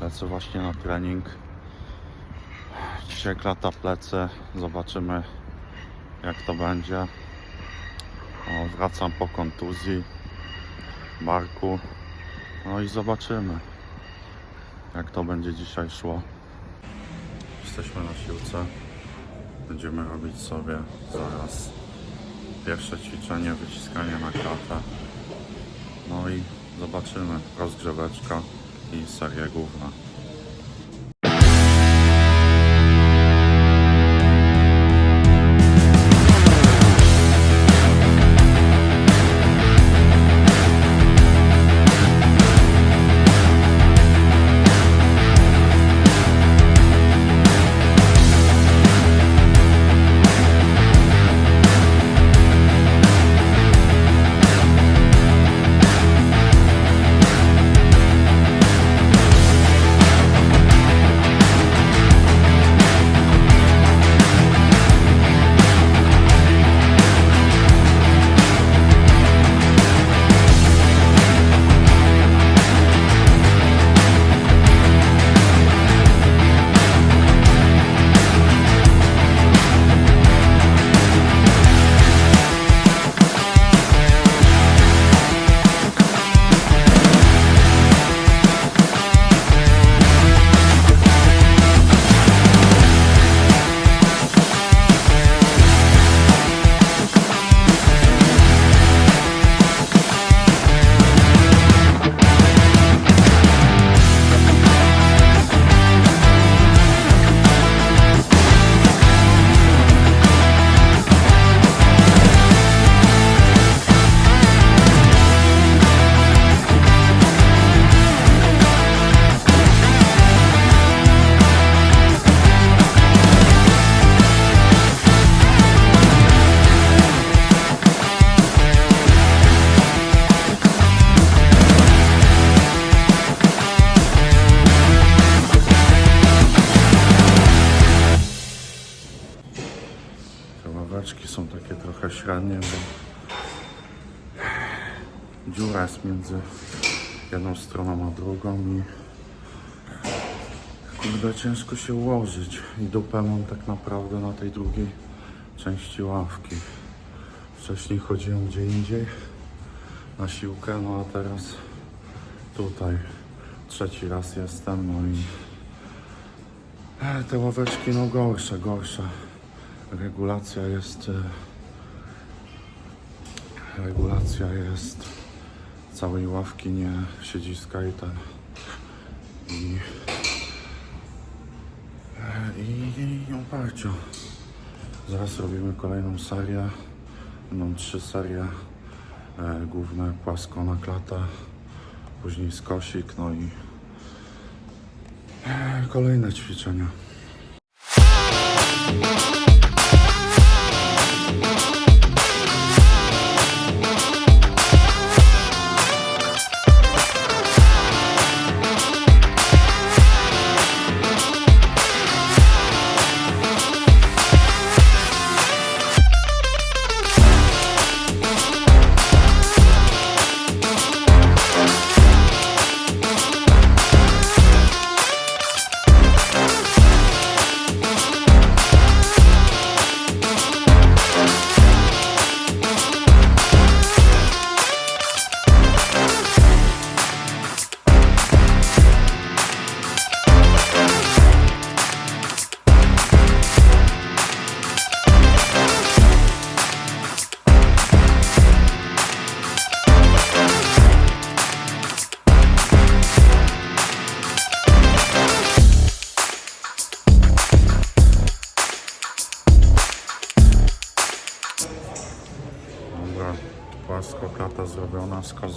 Lecę właśnie na trening. Dzisiaj klata plecy. Zobaczymy jak to będzie. O, wracam po kontuzji barku. No i zobaczymy jak to będzie dzisiaj szło. Jesteśmy na siłce. Będziemy robić sobie zaraz pierwsze ćwiczenie, wyciskanie na klatę. No i zobaczymy rozgrzeweczka i seria główna. Dziura jest między jedną stroną a drugą i kurde ciężko się ułożyć i dupę mam tak naprawdę na tej drugiej części ławki. Wcześniej chodziłem gdzie indziej na siłkę, no a teraz tutaj trzeci raz jestem, no i e, te ławeczki no gorsze, gorsze regulacja jest e, regulacja jest całej ławki, nie siedziska i ten. I i, i oparcia zaraz robimy kolejną serię. Będą trzy serie e, główne płasko na klatę później skosik no i e, kolejne ćwiczenia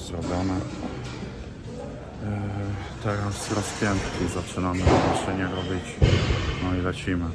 zrobiony. Yy, teraz rozpiętki zaczynamy na maszynie robić. No i lecimy.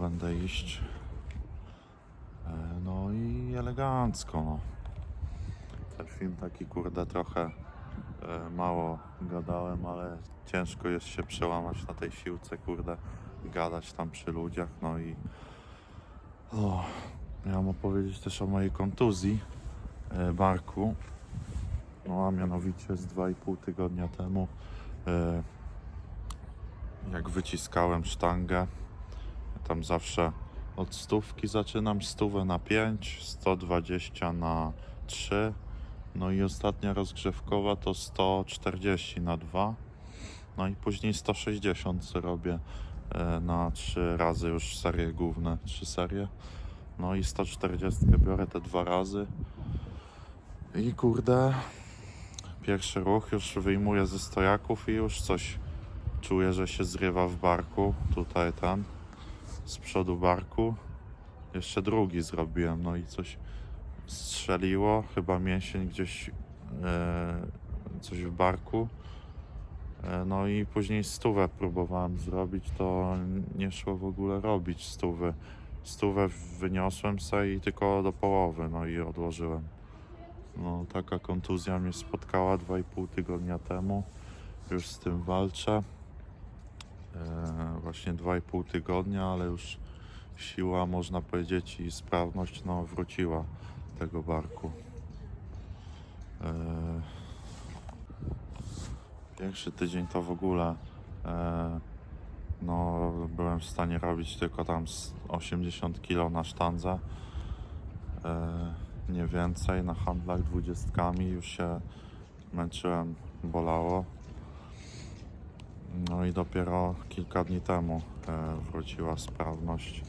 Będę iść. E, No i elegancko, no. Ten film taki kurde trochę e, mało gadałem, ale ciężko jest się przełamać na tej siłce, kurde, gadać tam przy ludziach, no i o, miałem opowiedzieć też o mojej kontuzji e, barku, no a mianowicie z 2,5 tygodnia temu jak wyciskałem sztangę, tam zawsze od stówki zaczynam, stówę na 5, 120 na 3, no i ostatnia rozgrzewkowa to 140 na 2, no i później 160 robię e, na 3 razy już serie główne, 3 serie, no i 140 biorę te dwa razy. I kurde, pierwszy ruch już wyjmuję ze stojaków i już coś czuję, że się zrywa w barku, tutaj ten, z przodu barku. Jeszcze drugi zrobiłem, no i coś strzeliło, chyba mięsień gdzieś, e, coś w barku. E, no i później stówę próbowałem zrobić, to nie szło w ogóle robić stówy. Stówę wyniosłem sobie i tylko do połowy, no i odłożyłem. No taka kontuzja mnie spotkała 2,5 tygodnia temu. Już z tym walczę. E, właśnie 2,5 tygodnia, ale już siła, można powiedzieć, i sprawność no, wróciła tego barku. E, pierwszy tydzień to w ogóle e, no, byłem w stanie robić tylko tam z 80 kg na sztandze. Nie więcej. Na handlach dwudziestkami już się męczyłem, bolało. No i dopiero kilka dni temu e, wróciła sprawność.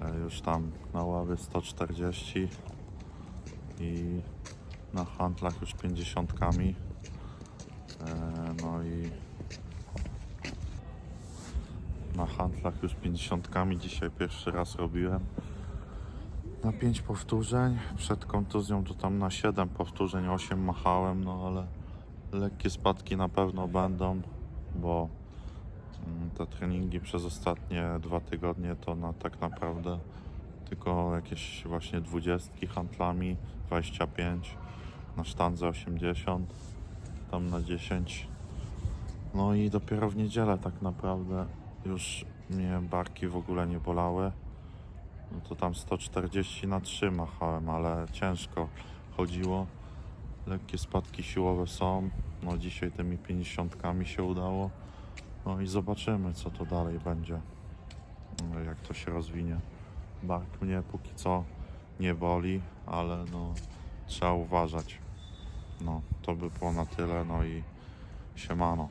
E, już tam na ławie 140 i na handlach już 50. E, no i na handlach już 50. Dzisiaj pierwszy raz robiłem na 5 powtórzeń. Przed kontuzją to tam na 7 powtórzeń, 8 machałem, no ale lekkie spadki na pewno będą, bo mm, te treningi przez ostatnie dwa tygodnie to na tak naprawdę tylko jakieś właśnie 20 handlami, 25, na sztandze 80, tam na 10. No i dopiero w niedzielę tak naprawdę już mnie barki w ogóle nie bolały. No to tam 140 na 3 machałem, ale ciężko chodziło. Lekkie spadki siłowe są. No dzisiaj tymi 50 się udało. No i zobaczymy co to dalej będzie. No, Jak to się rozwinie. Bark mnie póki co nie boli, ale no trzeba uważać. No to by było na tyle. No i siemano.